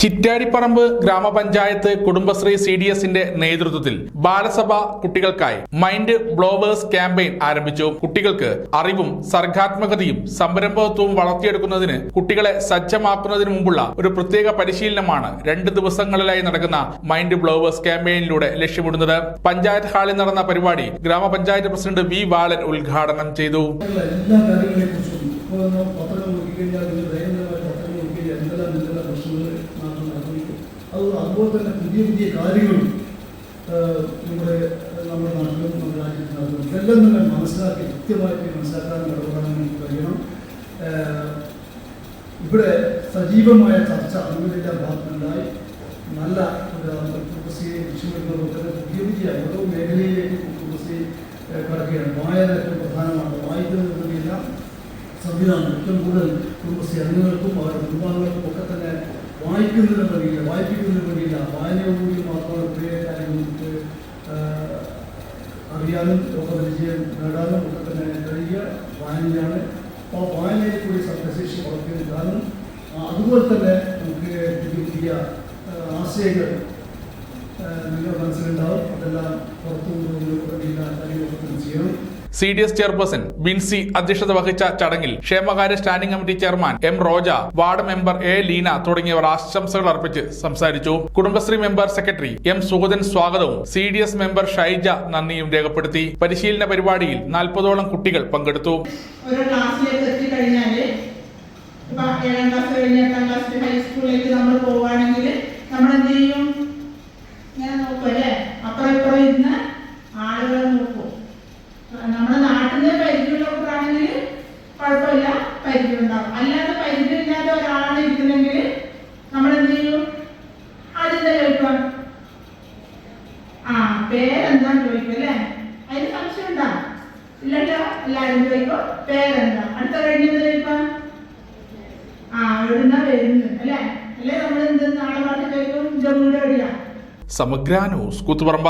ചിറ്റാടിപ്പറമ്പ് ഗ്രാമപഞ്ചായത്ത് Kudumbashree C D എസിന്റെ നേതൃത്വത്തിൽ ബാലസഭ കുട്ടികൾക്കായി മൈൻഡ് ബ്ലോവേഴ്സ് ക്യാമ്പയിൻ ആരംഭിച്ചു. കുട്ടികൾക്ക് അറിവും സർഗാത്മകതയും സംരംഭത്വവും വളർത്തിയെടുക്കുന്നതിന് കുട്ടികളെ സജ്ജമാക്കുന്നതിന് മുമ്പുള്ള ഒരു പ്രത്യേക പരിശീലനമാണ് രണ്ട് ദിവസങ്ങളിലായി നടക്കുന്ന മൈൻഡ് ബ്ലോവേഴ്സ് ക്യാമ്പയിനിലൂടെ ലക്ഷ്യമിടുന്നത്. പഞ്ചായത്ത് ഹാളിൽ നടന്ന പരിപാടി ഗ്രാമപഞ്ചായത്ത് പ്രസിഡന്റ് വി ബാലൻ ഉദ്ഘാടനം ചെയ്തു. എന്തെല്ലാം എന്തെല്ലാം പ്രശ്നങ്ങൾ നാട്ടിൽ അനുഭവിക്കും. അത് അതുപോലെ തന്നെ പുതിയ പുതിയ കാര്യങ്ങളും നമ്മുടെ നമ്മുടെ നാട്ടിലും നമ്മുടെ രാജ്യത്തും നടക്കുന്നു ഇതെല്ലാം തന്നെ മനസ്സിലാക്കി കൃത്യമായിട്ട് മനസ്സിലാക്കാൻ ഇടപെടാൻ കഴിയണം. ഇവിടെ സജീവമായ ചർച്ച അനുവദിക്കാൻ ഭാഗത്തുണ്ടായി. നല്ല കുടുംബശ്രീയെ ലക്ഷ്യമിടുന്നത് തന്നെ പുതിയ പുതിയ ഓരോ മേഖലയിലേക്ക് കുടുംബശ്രീ കടക്കുകയാണ്. വായന ഏറ്റവും പ്രധാനമാണ് വായിക്കുന്നത് സംവിധാനം ഏറ്റവും കൂടുതൽ കുടുംബശ്രീ അംഗങ്ങൾക്കും അവരുടെ കുടുംബാംഗങ്ങൾക്കും ഒക്കെ തന്നെ വായിക്കുന്നതിന് വേണ്ടിയില്ല വായിപ്പിക്കുന്നതിന് വേണ്ടിയില്ല വായനയോടുകൂടി മാത്രമേ ഒത്തിരി കാര്യങ്ങൾ നമുക്ക് ഏഹ്, അറിയാനും ലോകപരിചയം നേടാനും ഒക്കെ തന്നെ കഴിയുക വായനയാണ് അപ്പോൾ ആ വായനയിൽ കൂടി ശബ്ദശേഷി വളർത്തിയെടുക്കാനും ആ, അതുപോലെ തന്നെ നമുക്ക് പുതിയ പുതിയ ആ, ആശയങ്ങൾ ആ, നിങ്ങളുടെ മനസ്സിലുണ്ടാവും അതെല്ലാം പുറത്തു കൊണ്ടുവരുന്ന വേണ്ടിയുള്ള കാര്യങ്ങളൊക്കെ തന്നെ ചെയ്യണം C D S chairperson Binsy അധ്യക്ഷത വഹിച്ച ചടങ്ങിൽ ക്ഷേമകാര്യ standing committee chairman M Roja ward member A Leena തുടങ്ങിയവർ ആശംസകൾ അർപ്പിച്ച് സംസാരിച്ചു. Kudumbashree member secretary M Sugathan സ്വാഗതവും C D S member Shaija നന്ദിയും രേഖപ്പെടുത്തി. പരിശീലന പരിപാടിയിൽ നാൽപ്പതോളം കുട്ടികൾ പങ്കെടുത്തു. ഒരു ക്ലാസ്സിലേക്ക് നമ്മൾ പോവുകയാണെങ്കിൽ നമ്മൾ എന്ത് ചെയ്യും ഇങ്ങനെ നോക്കും അല്ലേ അപ്പുറം ഇപ്പുറം ഇരുന്ന് ആളുകളെ നോക്കും നമ്മുടെ നാട്ടിലെ പരിചയമുള്ളവർക്കാണെങ്കിൽ കുഴപ്പമില്ല പരിചയം ഉണ്ടാവും അല്ലാതെ പരിചയമില്ലാതെ ഒരാളാണ് ഇരിക്കുന്നെങ്കിൽ നമ്മൾ എന്ത് ചെയ്യും ആദ്യത്തെ ചോദിക്കാം ആ പേരെന്താ ചോദിക്കും അല്ലേ? അതിന് സംശയം ഉണ്ടാവും ഇല്ലല്ലോ എല്ലാവരും ചോദിക്കും പേരെന്താ? അടുത്ത കഴിഞ്ഞത് ചോദിക്കാം ആ എവിടുന്നാ വരുന്നത് അല്ലേ? അല്ലേ നമ്മൾ എന്ത് നാളെ പാട്ട് ചോദിക്കും ജമ്മുടെ എവിടെയാ? സമഗ്ര ന്യൂസ് കൂത്തുപറമ്പ.